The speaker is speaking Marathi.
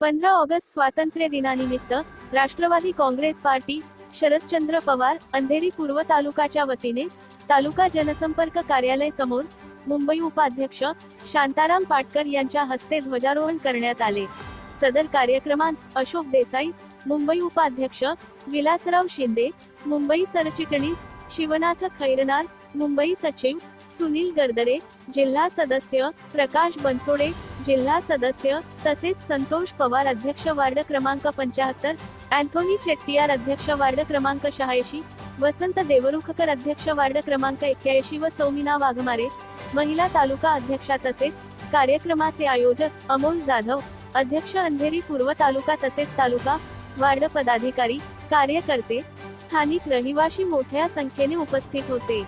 पंधरा ऑगस्ट स्वातंत्र्य दिनानिमित्त राष्ट्रवादी काँग्रेस पार्टी शरदचंद्र पवार अंधेरी पूर्व तालुकाच्या वतीने तालुका जनसंपर्क कार्यालय समोर मुंबई उपाध्यक्ष शांताराम पाटकर यांच्या हस्ते ध्वजारोहण करण्यात आले. सदर कार्यक्रमास अशोक देसाई मुंबई उपाध्यक्ष विलासराव शिंदे मुंबई सरचिटणीस शिवनाथ खैरनार मुंबई सचिव सुनील गरदरे जिल्हा सदस्य प्रकाश बनसोडे जिल्हा सदस्य तसेच संतोष पवार अध्यक्ष वार्ड क्रमांक पंचाहत्तर अँथोनी चेट्टियार अध्यक्ष वार्ड क्रमांक शहाऐंशी वसंत देवरुखकर अध्यक्ष वार्ड क्रमांक एक्क्याऐंशी व सौमिना वाघमारे महिला तालुका अध्यक्षा तसेच कार्यक्रमाचे आयोजक अमोल जाधव अध्यक्ष अंधेरी पूर्व तालुका तसेच तालुका वार्ड पदाधिकारी कार्यकर्ते स्थानिक रहिवासी मोठ्या संख्येने उपस्थित होते.